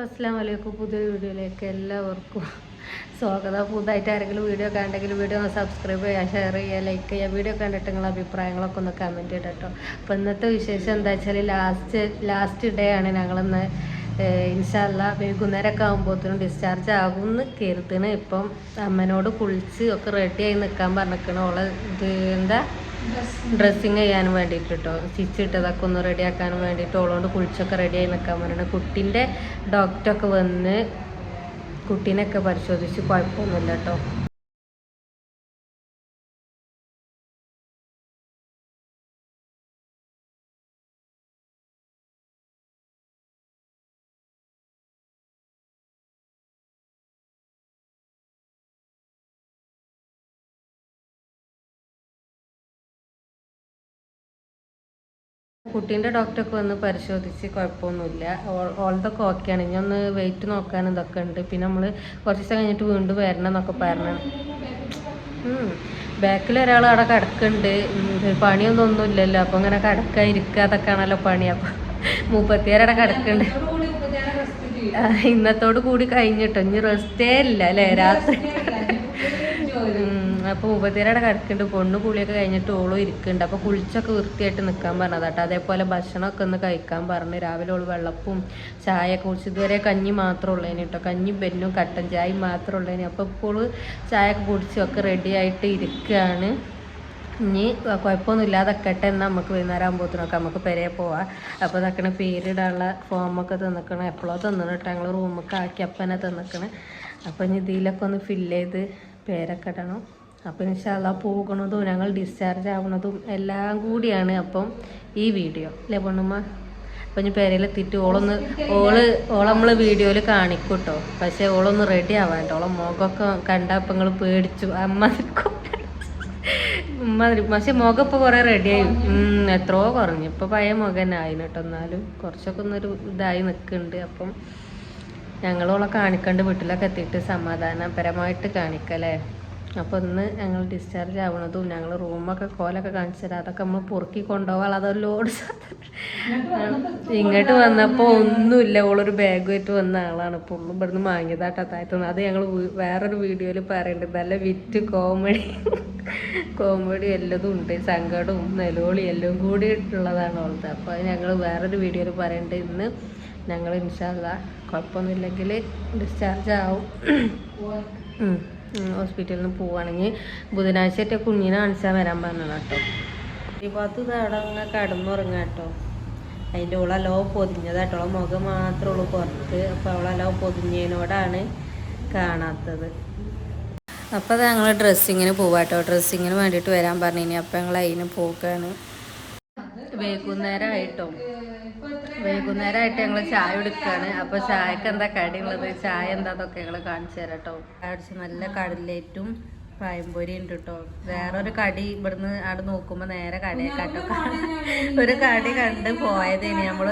അസ്സാം വലൈക്കും പുതിയ വീഡിയോയിലേക്ക് എല്ലാവർക്കും സ്വാഗതം. പുതുതായിട്ട് ആരെങ്കിലും വീഡിയോ കണ്ടെങ്കിൽ വീഡിയോ സബ്സ്ക്രൈബ് ചെയ്യുക ഷെയർ ചെയ്യുക ലൈക്ക് ചെയ്യുക. വീഡിയോ കണ്ടിട്ട് നിങ്ങളുടെ അഭിപ്രായങ്ങളൊക്കെ ഒന്ന് കമന്റ് ചെയ്യണം കേട്ടോ ഇന്നത്തെ വിശേഷം എന്താ വെച്ചാൽ ലാസ്റ്റ് ലാസ്റ്റ് ഡേ ആണ്. ഞങ്ങളിന്ന് ഇൻഷാല്ല വൈകുന്നേരമൊക്കെ ആകുമ്പോഴത്തേനും ഡിസ്ചാർജ് ആകുമെന്ന് കരുതണ്. ഇപ്പം അമ്മനോട് കുളിച്ച് ഒക്കെ റെഡിയായി നിൽക്കാൻ പറഞ്ഞിരിക്കണം. ഓളെ ഇത് എന്താ? ഡ്രസ്സിങ് ചെയ്യാൻ വേണ്ടിയിട്ട് കേട്ടോ സ്റ്റിച്ച് ഇട്ടതൊക്കെ ഒന്ന് റെഡിയാക്കാനും വേണ്ടിയിട്ട് ഓളോണ്ട് കുളിച്ചൊക്കെ റെഡിയായി നിൽക്കാൻ പറഞ്ഞിട്ട് കുട്ടീന്റെ ഡോക്ടറൊക്കെ വന്ന് കുട്ടീനെയൊക്കെ പരിശോധിച്ച് കുഴപ്പമൊന്നുമില്ല കേട്ടോ കുട്ടീന്റെ ഡോക്ടറൊക്കെ വന്ന് പരിശോധിച്ച് കുഴപ്പമൊന്നുമില്ല. ഓൾ- ഓളതൊക്കെ ഓക്കെയാണ് ഇനി ഒന്ന് വെയിറ്റ് നോക്കാൻ ഇതൊക്കെ ഉണ്ട്. പിന്നെ നമ്മൾ കുറച്ച് ദിവസം കഴിഞ്ഞിട്ട് വീണ്ടും വരണം എന്നൊക്കെ പറഞ്ഞു. ബാക്കിൽ ഒരാൾ അവിടെ കിടക്കുന്നുണ്ട്. പണിയൊന്നും ഒന്നുമില്ലല്ലോ. അപ്പം ഇങ്ങനെ കിടക്കുക ഇരിക്കുക അതൊക്കെ ആണല്ലോ പണി. അപ്പം മുപ്പത്തിയേരടെ കിടക്കുന്നുണ്ട്. ഇന്നത്തോട് കൂടി കഴിഞ്ഞിട്ടോ. ഇനി റെസ്റ്റേ ഇല്ല അല്ലേ? രാത്രി അപ്പോൾ ഉപതിരയുടെ കിടക്കുന്നുണ്ട് പൊണ്ണു കുളിയൊക്കെ കഴിഞ്ഞിട്ട് ഓളും ഇരിക്കുന്നുണ്ട്. അപ്പോൾ കുളിച്ചൊക്കെ വൃത്തിയായിട്ട് നിൽക്കാൻ പറഞ്ഞതാട്ടോ അതേപോലെ ഭക്ഷണമൊക്കെ ഒന്ന് കഴിക്കാൻ പറഞ്ഞു. രാവിലെ ഓൾ വെള്ളപ്പും ചായയൊക്കെ കുടിച്ച് ഇതുവരെ കഞ്ഞി മാത്രമേ ഉള്ളേനി കേട്ടോ. കഞ്ഞി ബെന്നും കട്ടൻ ചായ മാത്രമേ ഉള്ളേനി. അപ്പോൾ ഇപ്പോൾ ചായയൊക്കെ കുടിച്ചും ഒക്കെ റെഡി ആയിട്ട് ഇരിക്കുകയാണ് ഇനി കുഴപ്പമൊന്നും ഇല്ലാതെക്കട്ടെ. എന്നാൽ നമുക്ക് വൈകുന്നേരം ആകുമ്പോഴത്തേനൊക്കെ നമുക്ക് പെരയെ പോവാം. അപ്പോൾ നിൽക്കണ പേരിടാനുള്ള ഫോമൊക്കെ തന്നിക്കണം. എപ്പോഴോ തന്നിട്ട് കേട്ടോ. ഞങ്ങൾ റൂമൊക്കെ ആക്കി അപ്പനെ തന്നിക്കണം. അപ്പം ഇനി ഇതിലൊക്കെ ഒന്ന് ഫില്ല് ചെയ്ത് പേരൊക്കെ ഇടണം. അപ്പോൾ ഇൻഷാല്ല പോകണതും ഞങ്ങൾ ഡിസ്ചാർജ് ആവുന്നതും എല്ലാം കൂടിയാണ് അപ്പം ഈ വീഡിയോ അല്ലേ പൊണ്ണുമ്മ? അപ്പം ഇനി പേരയിലെത്തിയിട്ട് ഓളൊന്ന് ഓൾ ഓളെ നമ്മൾ വീഡിയോയിൽ കാണിക്കൂട്ടോ. കേട്ടോ പക്ഷേ ഓളൊന്ന് റെഡി ആവാണ്ട് ഓളെ മുഖമൊക്കെ കണ്ടപ്പോൾ നിങ്ങൾ പേടിച്ചു. അമ്മ ഉമ്മാതിരി പക്ഷെ മുഖം ഇപ്പോൾ കുറേ റെഡിയായി എത്രയോ കുറഞ്ഞു. ഇപ്പോൾ പഴയ മുഖം തന്നെ ആയിന് കേട്ടോ എന്നാലും. കുറച്ചൊക്കെ ഒന്നൊരു ഇതായി നിൽക്കുന്നുണ്ട് അപ്പം ഞങ്ങളോളെ കാണിക്കണ്ട്. വീട്ടിലൊക്കെ എത്തിയിട്ട് സമാധാനപരമായിട്ട് കാണിക്കല്ലേ? അപ്പോൾ ഇന്ന് ഞങ്ങൾ ഡിസ്ചാർജ് ആവണതും ഞങ്ങൾ റൂമൊക്കെ കോലൊക്കെ കാണിച്ചു തരാം അതൊക്കെ നമ്മൾ പൊറുക്കി കൊണ്ടുപോകാൻ അതൊരു ലോഡ് ഇങ്ങോട്ട് വന്നപ്പോൾ ഒന്നുമില്ല. ഓളൊരു ബാഗുമായിട്ട് വന്ന ആളാണ്. ഇപ്പോൾ ഉള്ളു ഇവിടുന്ന് വാങ്ങിയതാട്ടോ താഴ്ത്തുന്നത് അത് ഞങ്ങൾ വേറൊരു വീഡിയോയിൽ പറയുന്നുണ്ട് നല്ല വിറ്റ് കോമഡി കോമഡി എല്ലതും ഉണ്ട്. സങ്കടവും നിലവിളി എല്ലാം കൂടി ഉള്ളതാണ് ഉള്ളത് അപ്പോൾ ഞങ്ങൾ വേറൊരു വീഡിയോയിൽ പറയുന്നുണ്ട് ഇന്ന് ഞങ്ങൾ ഇൻഷാല്ല കുഴപ്പമൊന്നുമില്ലെങ്കിൽ ഡിസ്ചാർജ് ആവും. ഹോസ്പിറ്റലിൽ നിന്ന് പോവുകയാണെങ്കിൽ ബുധനാഴ്ച കുഞ്ഞിനെ കാണിച്ചാൽ വരാൻ പറഞ്ഞതാണ് കേട്ടോ. ഈ ഭാഗത്ത് അവിടെ അങ്ങ് കടന്നുറങ്ങാം കേട്ടോ. അതിന്റെ ഉള്ളല്ലോ പൊതിഞ്ഞതാട്ടോ അവളെ മുഖം മാത്രമേ ഉള്ളൂ പുറത്ത്. അപ്പോൾ അവളല്ലോ പൊതിഞ്ഞതിനോടാണ് കാണാത്തത്. അപ്പോൾ അത് ഞങ്ങൾ ഡ്രസ്സിങ്ങിന് പോവാട്ടോ ഡ്രസ്സിങ്ങിന് വേണ്ടിയിട്ട് വരാൻ പറഞ്ഞു അപ്പം ഞങ്ങൾ അതിന് പോക്കാണ്. വൈകുന്നേരമായിട്ടോ വൈകുന്നേരമായിട്ട് ഞങ്ങൾ ചായ എടുക്കുകയാണ് അപ്പോൾ ചായക്ക് എന്താ കടിയുള്ളത്? ചായ എന്താ അതൊക്കെ ഞങ്ങൾ കാണിച്ചു തരാം കേട്ടോ അടിച്ച് നല്ല കടലേറ്റും പായംപൊരി ഉണ്ട് കേട്ടോ വേറൊരു കടി ഇവിടുന്ന് അവിടെ നോക്കുമ്പോൾ നേരെ കടയെ കേട്ടോ ഒരു കടി കണ്ട് പോയതേനി. നമ്മൾ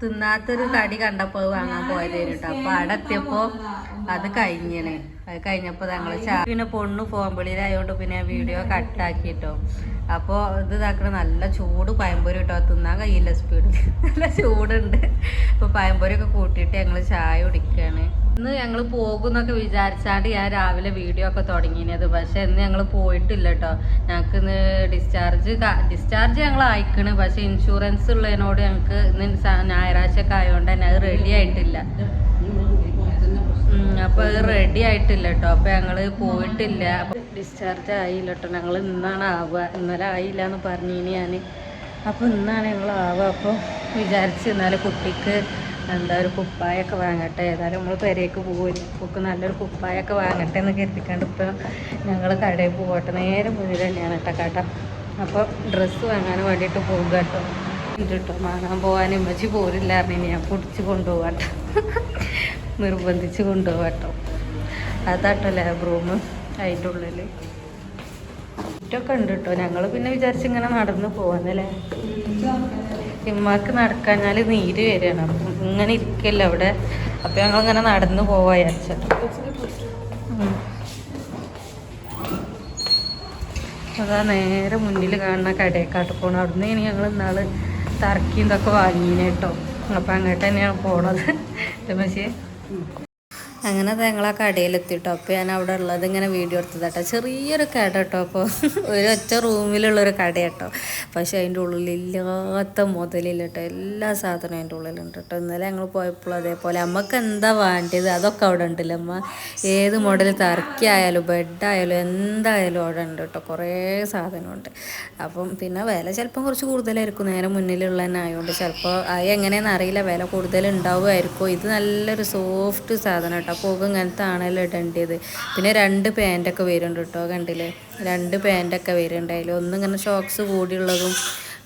തിന്നാത്തൊരു കടി കണ്ടപ്പോൾ അത് വാങ്ങാൻ പോയതേനി കേട്ടോ അപ്പോൾ അവിടെ എത്തിയപ്പോൾ അത് കഴിഞ്ഞേനെ. അത് കഴിഞ്ഞപ്പോൾ ഞങ്ങൾ പിന്നെ പൊണ്ണു ഫോൺ വിളിയിലായതുകൊണ്ട് പിന്നെ വീഡിയോ കട്ടാക്കിട്ടോ. അപ്പോൾ ഇത് ഇതാക്കണ നല്ല ചൂട് പയമ്പൊരി കിട്ടോ തിന്നാൻ കഴിയില്ല സ്പീഡിൽ നല്ല ചൂടുണ്ട്. അപ്പോൾ പയമ്പൊരിയൊക്കെ കൂട്ടിയിട്ട് ഞങ്ങൾ ചായ കുടിക്കുകയാണ് ഇന്ന് ഞങ്ങൾ പോകുന്നൊക്കെ വിചാരിച്ചാണ്ട് ഞാൻ രാവിലെ വീഡിയോ ഒക്കെ തുടങ്ങിയത്. പക്ഷെ ഇന്ന് ഞങ്ങൾ പോയിട്ടില്ല കേട്ടോ ഞങ്ങൾക്ക് ഇന്ന് ഡിസ്ചാർജ് ഡിസ്ചാർജ് ഞങ്ങൾ അയക്കണ്. പക്ഷെ ഇൻഷുറൻസ് ഉള്ളതിനോട് ഞങ്ങൾക്ക് ഇന്ന് ഞായറാഴ്ച ഒക്കെ ആയതുകൊണ്ട് തന്നെ അത് റെഡി ആയിട്ടില്ല. ഉം, അപ്പൊ അത് റെഡി ആയിട്ടില്ല കേട്ടോ അപ്പൊ ഞങ്ങൾ പോയിട്ടില്ല. ഡിസ്ചാർജ് ആയില്ല കേട്ടോ ഞങ്ങൾ ഇന്നാണ് ആവുക. ഇന്നലെ ആയില്ല എന്ന് പറഞ്ഞിനി ഞാൻ അപ്പൊ ഇന്നാണ് ഞങ്ങൾ ആവുക. അപ്പോൾ വിചാരിച്ച് ഇന്നലെ കുട്ടിക്ക് എന്താ ഒരു കുപ്പായൊക്കെ വാങ്ങട്ടെ. ഏതായാലും നമ്മൾ പെരേക്ക് പോകും കുക്ക് നല്ലൊരു കുപ്പായൊക്കെ വാങ്ങട്ടെ എന്ന് കരുതിക്കാണ്ട് ഇപ്പോൾ ഞങ്ങൾ കടയിൽ പോകട്ടെ നേരെ മുന്നിൽ തന്നെയാണ് കേട്ടോ കേട്ടോ അപ്പോൾ ഡ്രസ്സ് വാങ്ങാൻ വേണ്ടിയിട്ട് പോകുക കേട്ടോ കേട്ടോ വാങ്ങാൻ പോകാൻ ഇമ്മച്ചി പോരില്ല. അറിഞ്ഞു ഞാൻ പൊടിച്ച് കൊണ്ടുപോകാട്ടോ നിർബന്ധിച്ച് കൊണ്ടുപോകാട്ടോ അത് ലാബ് റൂം അതിന്റെ ഉള്ളിൽ ഇറ്റൊക്കെ ഉണ്ട് കേട്ടോ ഞങ്ങൾ പിന്നെ വിചാരിച്ച് ഇങ്ങനെ നടന്ന് പോവാന്നല്ലേ? ഇമ്മക്ക് നടക്കാഞ്ഞാൽ നീര് വരികയാണ് അപ്പം ഇങ്ങനെ ഇരിക്കല്ല അവിടെ? അപ്പം ഞങ്ങൾ ഇങ്ങനെ നടന്ന് പോവാ വിചാരിച്ചിട്ട് അതാ നേരെ മുന്നിൽ കാണുന്ന കടയെക്കാട്ട് പോകണം അവിടുന്ന് ഇനി ഞങ്ങൾ ഇന്നാൾ തറക്കി ഇതൊക്കെ കേട്ടോ. അപ്പം അങ്ങോട്ട് തന്നെയാണ് പോണത്. പക്ഷേ അങ്ങനെ ഞങ്ങൾ ആ കടയിലെത്തിട്ടോ. അപ്പോൾ ഞാൻ അവിടെ ഉള്ളത് ഇങ്ങനെ വീഡിയോ എടുത്തതാട്ടോ. ചെറിയൊരു കട കേട്ടോ അപ്പോൾ ഒരു ഒറ്റ റൂമിലുള്ളൊരു കട കേട്ടോ പക്ഷേ അതിന്റെ ഉള്ളിലില്ലാത്ത മുതലില്ല കേട്ടോ. എല്ലാ സാധനവും അതിന്റെ ഉള്ളിലുണ്ട് കേട്ടോ. ഇന്നലെ ഞങ്ങൾ പോയപ്പോൾ അതേപോലെ അമ്മയ്ക്ക് എന്താ വേണ്ടത്? അതൊക്കെ അവിടെ ഉണ്ടല്ലോ അമ്മ. ഏത് മോഡൽ തറക്കിയായാലും ബെഡായാലും എന്തായാലും അവിടെ ഉണ്ട് കേട്ടോ. കുറേ സാധനമുണ്ട്. അപ്പം പിന്നെ വില ചിലപ്പം കുറച്ച് കൂടുതലായിരിക്കും. നേരെ മുന്നിലുള്ള തന്നെ ആയതുകൊണ്ട് ചിലപ്പോൾ അത് എങ്ങനെയാണെന്ന് അറിയില്ല. വില കൂടുതലുണ്ടാവുമായിരിക്കും. ഇത് നല്ലൊരു സോഫ്റ്റ് സാധനം കേട്ടോ. അപ്പോൾ ഇങ്ങനത്തെ ആണല്ലോ ഇടേണ്ടത്. പിന്നെ രണ്ട് പാന്റൊക്കെ വരുന്നുണ്ട് കേട്ടോ കണ്ടില്ലേ? രണ്ട് പാന്റൊക്കെ വരുന്നുണ്ട്. അതിൽ ഒന്നിങ്ങനെ ഷോക്സ് കൂടിയുള്ളതും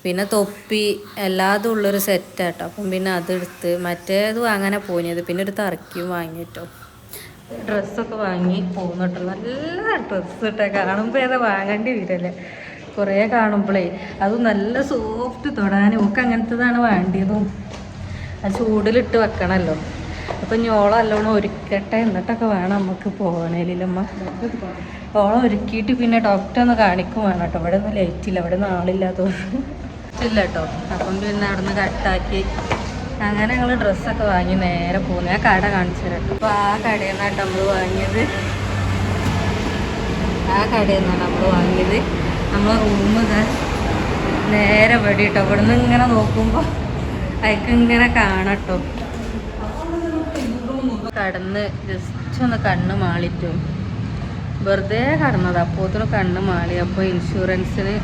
പിന്നെ തൊപ്പി എല്ലാതും ഉള്ളൊരു സെറ്റാട്ടോ അപ്പം പിന്നെ അതെടുത്ത് മറ്റേത് അങ്ങനെ പോയത് പിന്നെ ഒരു തറക്കിയും വാങ്ങിട്ടോ ഡ്രസ്സൊക്കെ വാങ്ങി പോകുന്നുട്ടോ നല്ല ഡ്രസ്സ് കേട്ടോ. കാണുമ്പോൾ ഏതാ വാങ്ങേണ്ടി വരല്ലേ? കുറേ കാണുമ്പോഴേ അത് നല്ല സോഫ്റ്റ് തൊടാനും ഒക്കെ അങ്ങനത്തതാണ് വേണ്ടിയതും. ആ ചൂടിലിട്ട് വെക്കണമല്ലോ അപ്പം ഇനി ഓളം നല്ലോണം ഒരുക്കട്ടെ എന്നിട്ടൊക്കെ വേണം നമുക്ക് പോകണേലില്ലമ്മ ഓളം ഒരുക്കിയിട്ട് പിന്നെ ഡോക്ടറെ ഒന്ന് കാണിക്കും വേണം കേട്ടോ. ഇവിടെ ഒന്നും ലൈറ്റ് ഇല്ല ഇവിടെ ഒന്നും ആളില്ലാത്തതുകൊണ്ട് ഇല്ല കേട്ടോ. അപ്പം പിന്നെ അവിടെ നിന്ന് കട്ടാക്കി. അങ്ങനെ ഞങ്ങൾ ഡ്രസ്സൊക്കെ വാങ്ങി നേരെ പോകുന്നു ഞാൻ കട കാണിച്ചു തരാം അപ്പൊ അപ്പോൾ ആ കടയിൽ നിന്നാണ് നമ്മൾ വാങ്ങിയത്. ആ കടയിൽ നിന്നാണ് നമ്മൾ വാങ്ങിയത്. നമ്മളെ റൂം നേരെ വെടി കേട്ടോ. ഇവിടുന്ന് ഇങ്ങനെ നോക്കുമ്പോൾ അയക്ക് ഇങ്ങനെ കാണട്ടോ കടന്ന് ജസ്റ്റ് ഒന്ന് കണ്ണ് മാളിട്ടു വെറുതെ കടന്നത്. അപ്പോത്തിന് കണ്ണ് മാളി. അപ്പോൾ ഇൻഷുറൻസിന്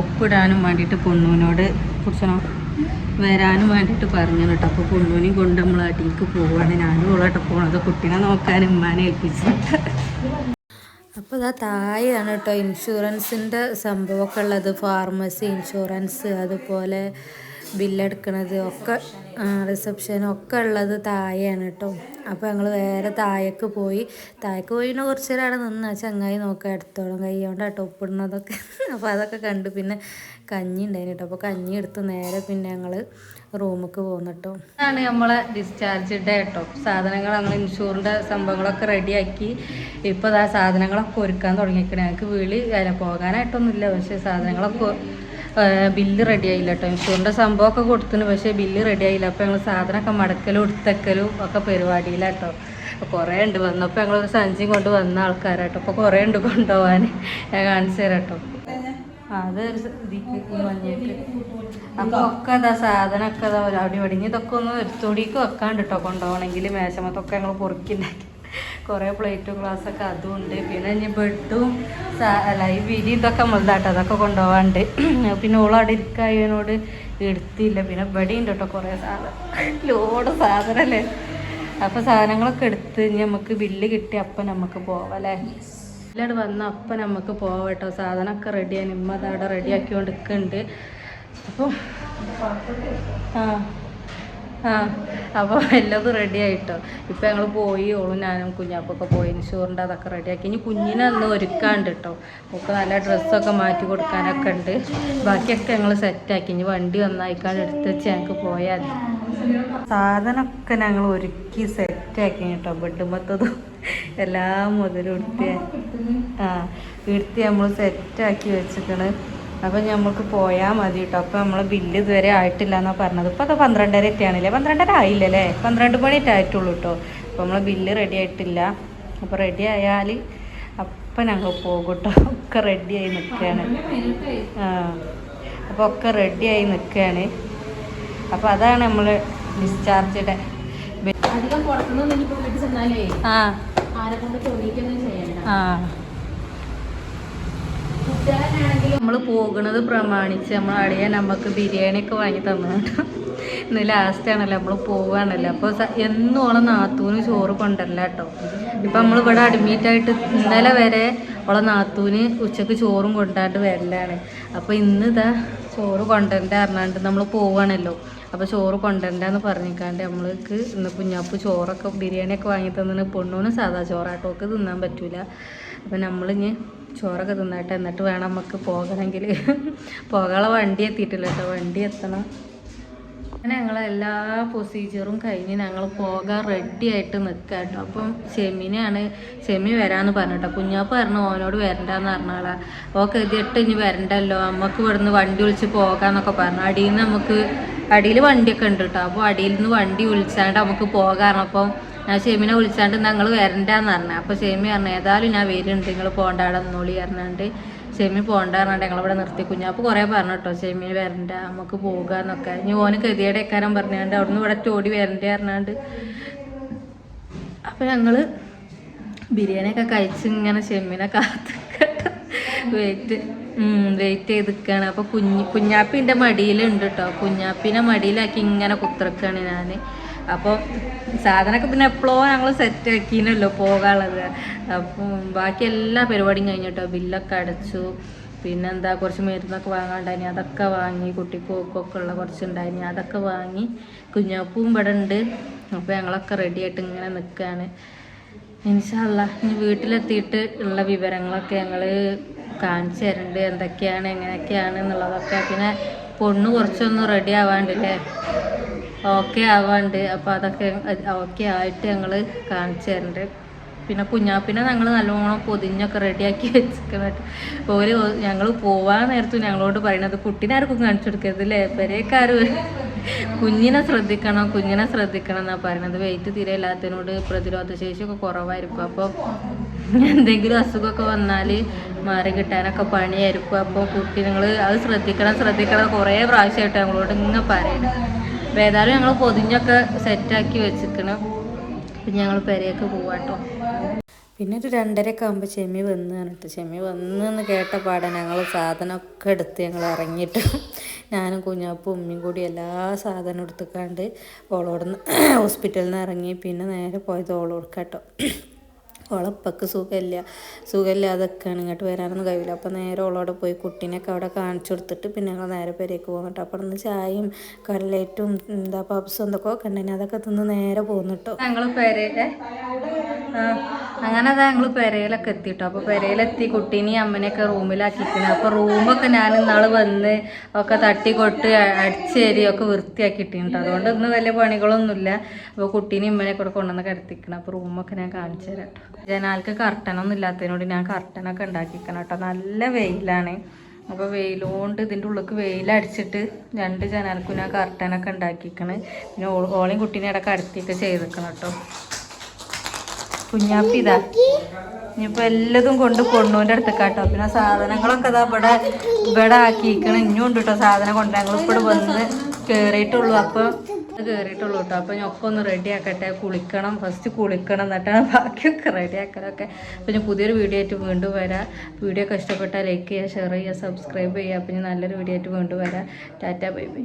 ഒപ്പിടാനും വേണ്ടിയിട്ട് പൊണ്ണൂനോട് കുറിച്ചണോ വരാനും വേണ്ടിയിട്ട് പറഞ്ഞു കേട്ടോ അപ്പോൾ പൊണ്ണൂനെയും കൊണ്ട് നമ്മൾ അടിക്ക് പോവുകയാണ് ഞാനും ഉള്ളോട്ട് പോണത് കുട്ടീനെ നോക്കാൻ ഉമ്മാനെ ഏൽപ്പിച്ചിട്ട്. അപ്പോൾ ഇതാ താഴെയാണ് കേട്ടോ ഇൻഷുറൻസിന്റെ സംഭവമൊക്കെ ഉള്ളത്. ഫാർമസി ഇൻഷുറൻസ് അതുപോലെ ബില്ലെടുക്കണത് ഒക്കെ റിസപ്ഷൻ ഒക്കെ ഉള്ളത് താഴെയാണ് കേട്ടോ. അപ്പോൾ ഞങ്ങൾ വേറെ താഴേക്ക് പോയി. താഴേക്ക് പോയി പിന്നെ കുറച്ച് നേരം നിന്ന് ചങ്ങായി നോക്കാം എടുത്തോളം കൈ കൊണ്ട് കേട്ടോ ഒപ്പിടുന്നതൊക്കെ അപ്പോൾ അതൊക്കെ കണ്ട് പിന്നെ കഞ്ഞി ഉണ്ടായിരുന്നു കേട്ടോ. അപ്പോൾ കഞ്ഞി എടുത്ത് നേരെ പിന്നെ ഞങ്ങൾ റൂമിലേക്ക് പോകുന്നു കേട്ടോ. ആണ് നമ്മളെ ഡിസ്ചാർജ് ഡേ കേട്ടോ. സാധനങ്ങൾ നമ്മൾ ഇൻഷൂറിന്റെ സംഭവങ്ങളൊക്കെ റെഡിയാക്കി. ഇപ്പോൾ ആ സാധനങ്ങളൊക്കെ ഒരുക്കാൻ തുടങ്ങിയിരിക്കണേ. ഞങ്ങൾക്ക് വീളി പോകാനായിട്ടൊന്നുമില്ല. പക്ഷേ സാധനങ്ങളൊക്കെ ബില്ല് റെഡി ആയില്ല കേട്ടോ ഇൻഷൂറിന്റെ സംഭവമൊക്കെ കൊടുത്തിന് പക്ഷേ ബില്ല് റെഡി ആയില്ല അപ്പോൾ ഞങ്ങൾ സാധനമൊക്കെ മടക്കലും എടുത്തക്കലും ഒക്കെ പരിപാടിയിലാട്ടോ അപ്പോൾ കുറേ ഉണ്ട്. വന്നപ്പോൾ ഞങ്ങളൊരു സഞ്ചിയും കൊണ്ട് വന്ന ആൾക്കാരാട്ടോ അപ്പോൾ കുറേ ഉണ്ട് കൊണ്ടുപോകാൻ ഞാൻ കാണിച്ചു തരാം കേട്ടോ അത് ഈ അപ്പോൾ ഒക്കെ അതാ സാധനമൊക്കെ അതാ അവിടെ ഒടിഞ്ഞ് ഇതൊക്കെ ഒന്ന് എടുത്തോടിക്ക് വെക്കാണ്ട് കേട്ടോ കൊണ്ടുപോകണമെങ്കിൽ മേശമത്തൊക്കെ ഞങ്ങൾ പൊറുക്കിണ്ടാക്കി കുറേ പ്ലേറ്റും ഗ്ലാസ്സൊക്കെ അതും ഉണ്ട്. പിന്നെ ഇനി ബെഡും അല്ല ഈ വിരി ഇതൊക്കെ നമ്മളതാട്ടോ അതൊക്കെ കൊണ്ടുപോകാണ്ട് പിന്നെ ഓളവിടെ ഇരിക്കായതിനോട് എടുത്തില്ല. പിന്നെ ഇവിടെ ഉണ്ട് കേട്ടോ കുറേ സാധനം. ലോഡ് സാധനമല്ലേ അപ്പോൾ സാധനങ്ങളൊക്കെ എടുത്ത് ഇനി നമുക്ക് ബില്ല് കിട്ടി അപ്പം നമുക്ക് പോവാം അല്ലേ? വന്ന അപ്പം നമുക്ക് പോവാം കേട്ടോ സാധനമൊക്കെ റെഡിയാണ് ഇമ്മ റെഡിയാക്കി കൊണ്ടിരിക്കുന്നുണ്ട് അപ്പോൾ ആ. ആ അപ്പോൾ എല്ലതും റെഡി ആയിട്ടോ. ഇപ്പോൾ ഞങ്ങൾ പോയി ഓളും ഞാനും കുഞ്ഞാപ്പൊക്കെ പോയി. ഇൻഷൂറിന്റെ അതൊക്കെ റെഡിയാക്കി ഇനി കുഞ്ഞിനെ ഒന്ന് ഒരുക്കാണ്ട് കേട്ടോ ഒക്കെ നല്ല ഡ്രസ്സൊക്കെ മാറ്റി കൊടുക്കാനൊക്കെ ഉണ്ട്. ബാക്കിയൊക്കെ ഞങ്ങൾ സെറ്റാക്കി ഇനി വണ്ടി വന്നായിക്കാണ്ട് എടുത്ത് വെച്ച് ഞങ്ങൾക്ക് പോയാൽ സാധനമൊക്കെ ഞങ്ങൾ ഒരുക്കി സെറ്റാക്കി കേട്ടോ ബെഡുമത്തതും എല്ലാം മുതലും ആ ആ എടുത്ത് നമ്മൾ സെറ്റാക്കി വെച്ചിക്കണ്. അപ്പം നമുക്ക് പോയാൽ മതി കേട്ടോ അപ്പം നമ്മളെ ബില്ല് ഇതുവരെ ആയിട്ടില്ല എന്നാണ് പറഞ്ഞത്. ഇപ്പൊ അത് പന്ത്രണ്ടര എത്തിയാണല്ലേ പന്ത്രണ്ടര ആയില്ലല്ലേ? പന്ത്രണ്ട് മണിയിട്ട് ആയിട്ടുള്ളൂ കേട്ടോ അപ്പോൾ നമ്മളെ ബില്ല് റെഡി ആയിട്ടില്ല. അപ്പോൾ റെഡി ആയാൽ അപ്പം ഞങ്ങൾ പോകും കേട്ടോ ഒക്കെ റെഡിയായി നിൽക്കുകയാണ് ആ. അപ്പോൾ ഒക്കെ റെഡിയായി നിൽക്കുകയാണ് അപ്പോൾ അതാണ് നമ്മൾ ഡിസ്ചാർജിടെ അധികം പുറത്തുനിന്ന് ആ. ആരെ കൊണ്ട് തൊഴിക്കൊന്നും ചെയ്യണ്ട. ആ. നമ്മൾ പോകുന്നത് പ്രമാണിച്ച് നമ്മൾ അടിയാൻ നമുക്ക് ബിരിയാണി ഒക്കെ വാങ്ങി തന്നു കേട്ടോ ഇന്ന് ലാസ്റ്റ് ആണല്ലോ നമ്മൾ പോവുകയാണല്ലോ അപ്പോൾ എന്നും ഓളെ നാത്തൂന് ചോറ് കൊണ്ടല്ല കേട്ടോ ഇപ്പം നമ്മൾ ഇവിടെ അഡ്മിറ്റ് ആയിട്ട് ഇന്നലെ വരെ ഓളെ നാത്തൂന് ഉച്ചയ്ക്ക് ചോറും കൊണ്ടാണ്ട് വരലാണ്. അപ്പോൾ ഇന്ന് ഇതാ ചോറ് കൊണ്ടുവരണ്ട അറിഞ്ഞാണ്ട് നമ്മൾ പോവുകയാണല്ലോ അപ്പോൾ ചോറ് കൊണ്ടുവരണ്ടെന്ന് പറഞ്ഞിക്കാണ്ട് നമ്മൾക്ക് ഇന്ന് കുഞ്ഞാപ്പ് ചോറൊക്കെ ബിരിയാണിയൊക്കെ വാങ്ങി തന്നിന് പൊണ്ണൂന് സാധാ ചോറാട്ടോക്ക് തിന്നാൻ പറ്റൂല. അപ്പം നമ്മളിഞ്ഞ് ചോറൊക്കെ തിന്നട്ടെ എന്നിട്ട് വേണം നമുക്ക് പോകണമെങ്കിൽ. പോകാനുള്ള വണ്ടി എത്തിയിട്ടില്ല കേട്ടോ. വണ്ടി എത്തണം. അങ്ങനെ ഞങ്ങൾ എല്ലാ പ്രൊസീജിയറും കഴിഞ്ഞ് ഞങ്ങൾ പോകാൻ റെഡി ആയിട്ട് നിൽക്കുക കേട്ടോ. അപ്പം ഷെമിനെയാണ് ഷെമി വരാന്ന് പറഞ്ഞിട്ടോ കുഞ്ഞാപ്പ പറഞ്ഞു ഓനോട് വരണ്ടെന്ന് പറഞ്ഞാളാ ഓക്കെ ഇതിട്ട് ഇനി വരണ്ടല്ലോ. നമുക്ക് ഇവിടുന്ന് വണ്ടി വിളിച്ച് പോകാന്നൊക്കെ പറഞ്ഞു. അടിയിൽ നിന്ന് നമുക്ക് അടിയിൽ വണ്ടിയൊക്കെ ഉണ്ട് കേട്ടോ. അപ്പോൾ അടിയിൽ നിന്ന് വണ്ടി വിളിച്ചാണ്ട് നമുക്ക് പോകാറ് അപ്പം ഞാൻ ഷെമിനെ വിളിച്ചാണ്ട് ഞങ്ങൾ വരണ്ടാന്ന് പറഞ്ഞു. അപ്പോൾ ഷെമി പറഞ്ഞു ഏതായാലും ഞാൻ വരുന്നുണ്ട് നിങ്ങൾ പോകണ്ട അവിടെ നിന്നോളി പറഞ്ഞാണ്ട് ഷെമി പോകണ്ട പറഞ്ഞാൽ ഞങ്ങളിവിടെ നിർത്തി കുഞ്ഞാപ്പ് കുറേ പറഞ്ഞു കേട്ടോ ഷെമി വരണ്ട നമുക്ക് പോകുക എന്നൊക്കെ ഇനി ഓന് കൃതിയുടെ എക്കാരം പറഞ്ഞാണ്ട് അവിടുന്ന് ഇവിടെ ചോടി വരണ്ടേ പറഞ്ഞാണ്ട്. അപ്പം ഞങ്ങൾ ബിരിയാണിയൊക്കെ കഴിച്ച് ഇങ്ങനെ ഷെമ്മിനെ കാത്തിക്കട്ടോ വെയിറ്റ് വെയിറ്റ് ചെയ്ത് നിൽക്കുകയാണ് അപ്പോൾ കുഞ്ഞ് കുഞ്ഞാപ്പിന്റെ മടിയിലുണ്ട് കേട്ടോ. കുഞ്ഞാപ്പിനെ മടിയിലാക്കി ഇങ്ങനെ കുത്തിറക്കാണ് ഞാൻ അപ്പോൾ സാധനമൊക്കെ പിന്നെ എപ്പോഴോ ഞങ്ങൾ സെറ്റ് ആക്കിനല്ലോ പോകാനുള്ളത്. അപ്പം ബാക്കി എല്ലാ പരിപാടിയും കഴിഞ്ഞിട്ടോ? ബില്ലൊക്കെ അടച്ചു. പിന്നെ എന്താ കുറച്ച് മരുന്നൊക്കെ വാങ്ങാണ്ടായിനി അതൊക്കെ വാങ്ങി കുട്ടി പോക്കൊക്കെ ഉള്ള കുറച്ച് ഉണ്ടായിനി അതൊക്കെ വാങ്ങി കുഞ്ഞപ്പൂവും ഇവിടെ ഉണ്ട്. അപ്പോൾ ഞങ്ങളൊക്കെ റെഡി ആയിട്ട് ഇങ്ങനെ നിൽക്കുകയാണ് ഇൻഷാല്ല ഇനി വീട്ടിലെത്തിയിട്ട് ഉള്ള വിവരങ്ങളൊക്കെ ഞങ്ങൾ കാണിച്ചു തരുന്നുണ്ട് എന്തൊക്കെയാണ് എങ്ങനെയൊക്കെയാണ് എന്നുള്ളതൊക്കെ. പിന്നെ പൊണ്ണ് കുറച്ചൊന്നും റെഡി ആവാണ്ടില്ലേ ഓക്കെ ആവാണ്ട്. അപ്പോൾ അതൊക്കെ ഓക്കെ ആയിട്ട് ഞങ്ങൾ കാണിച്ചു തരുന്നുണ്ട് പിന്നെ കുഞ്ഞാപ്പിനെ ഞങ്ങൾ നല്ലോണം പൊതിഞ്ഞൊക്കെ റെഡിയാക്കി വെച്ചിട്ട് ഓര് ഞങ്ങൾ പോവാൻ നേരത്തും ഞങ്ങളോട് പറയണത് കുട്ടീനെ ആർക്കും കാണിച്ചു കൊടുക്കരുത് അല്ലേ പെരേക്കാര് കുഞ്ഞിനെ ശ്രദ്ധിക്കണം കുഞ്ഞിനെ ശ്രദ്ധിക്കണം എന്നാണ് പറയണത്. വെയിറ്റ് തീരെ ഇല്ലാത്തതിനോട് പ്രതിരോധ ഒക്കെ കുറവായിരിക്കും. അപ്പോൾ എന്തെങ്കിലും അസുഖമൊക്കെ വന്നാൽ മാറി കിട്ടാനൊക്കെ പണിയായിരിക്കും. അപ്പോൾ കുട്ടി നിങ്ങൾ അത് ശ്രദ്ധിക്കണം ശ്രദ്ധിക്കണം കുറേ പ്രാവശ്യമായിട്ട് ഞങ്ങളോട് ഇങ്ങനെ പറയണം ഏതായാലും ഞങ്ങൾ പൊതിഞ്ഞൊക്കെ സെറ്റാക്കി വെച്ചിരിക്കണം. പിന്നെ ഞങ്ങൾ പെരയൊക്കെ പോവാട്ടോ. പിന്നെ ഒരു രണ്ടരയൊക്കെ ആകുമ്പോൾ ചെമ്മി വന്ന് പറഞ്ഞിട്ട് ചെമ്മി വന്നെന്ന് കേട്ട പാടെ ഞങ്ങൾ സാധനമൊക്കെ എടുത്ത് ഞങ്ങൾ ഇറങ്ങിയിട്ട് ഞാനും കുഞ്ഞാപ്പും ഉമ്മയും കൂടി എല്ലാ സാധനവും എടുത്തുക്കാണ്ട് ഓളോടുന്ന് ഹോസ്പിറ്റലിൽ നിന്ന് ഇറങ്ങി പിന്നെ നേരെ പോയത് ഓളോടുക്കാട്ടോ. കേട്ടോ ഓളപ്പക്ക് സുഖമില്ല. സുഖമില്ലാതൊക്കെയാണ് ഇങ്ങോട്ട് വരാനൊന്നും കഴിയില്ല. അപ്പോൾ നേരെ ഓളോടെ പോയി കുട്ടീനെയൊക്കെ അവിടെ കാണിച്ചു കൊടുത്തിട്ട് പിന്നെ ഞങ്ങൾ നേരെ പേരേക്ക് കേട്ടോ. അപ്പോൾ ഒന്ന് ചായയും കടലേറ്റും എന്താ പപ്സും എന്തൊക്കെ കണ്ടേനെ അതൊക്കെ തിന്ന് നേരെ പോകുന്നു കേട്ടോ. ഞങ്ങൾ ആ അങ്ങനെ അതാ ഞങ്ങൾ പെരയിലൊക്കെ എത്തിട്ടോ. അപ്പോൾ പെരയിലെത്തി കുട്ടീനെയും അമ്മനെയൊക്കെ റൂമിലാക്കിക്കണേ. അപ്പോൾ റൂമൊക്കെ ഞാൻ ഇന്നാൾ വന്ന് ഒക്കെ തട്ടി കൊട്ട് അടിച്ചേരി ഒക്കെ വൃത്തിയാക്കിയിട്ടുണ്ട് അതുകൊണ്ട് ഇന്ന് വലിയ പണികളൊന്നുമില്ല അപ്പോൾ കുട്ടീനെയും ഇമ്മനെയൊക്കെ കൂടെ കൊണ്ടുവന്ന് കിടത്തിക്കണം. അപ്പോൾ റൂമൊക്കെ ഞാൻ കാണിച്ചു തരാം ജനാൽക്ക് കർട്ടനൊന്നും ഇല്ലാത്തതിനോട് ഞാൻ കർട്ടനൊക്കെ ഉണ്ടാക്കിക്കണം കേട്ടോ നല്ല വെയിലാണ്. അപ്പോൾ വെയിലുകൊണ്ട് ഇതിന്റെ ഉള്ളിലേക്ക് വെയിലടിച്ചിട്ട് രണ്ട് ജനാൽക്കും ഞാൻ കർട്ടനൊക്കെ ഉണ്ടാക്കിക്കണ് പിന്നെ ഓളെയും കുട്ടീനെ ഇടയ്ക്ക് അടുത്തൊക്കെ ചെയ്തേക്കണം കേട്ടോ കുഞ്ഞാപ്പി ഇതാ ഇനിയിപ്പോൾ എല്ലതും കൊണ്ട് പൊണ്ണൂന്റെ അടുത്ത് കേട്ടോ പിന്നെ സാധനങ്ങളൊക്കെ ഇതാ ഇവിടെ ഇവിടെ ആക്കിയിരിക്കണം. ഇനിയും ഉണ്ട് കേട്ടോ സാധനം കൊണ്ട് ഞങ്ങൾ ഇപ്പോൾ വന്ന് കയറിയിട്ടുള്ളൂ അപ്പം കയറിയിട്ടുള്ളൂ കേട്ടോ അപ്പം ഞാൻ ഒക്കെ ഒന്ന് റെഡി ആക്കട്ടെ. കുളിക്കണം. ഫസ്റ്റ് കുളിക്കണം എന്നിട്ടാണ് ബാക്കിയൊക്കെ റെഡി ആക്കലൊക്കെ. അപ്പം ഞാൻ പുതിയൊരു വീഡിയോ ആയിട്ട് വീണ്ടും വരാം. വീഡിയോ ഒക്കെ ഇഷ്ടപ്പെട്ടാൽ ലൈക്ക് ചെയ്യുക ഷെയർ ചെയ്യുക സബ്സ്ക്രൈബ് ചെയ്യുക. അപ്പം ഞാൻ നല്ലൊരു വീഡിയോ ആയിട്ട് വീണ്ടും വരാം. Tata bye bye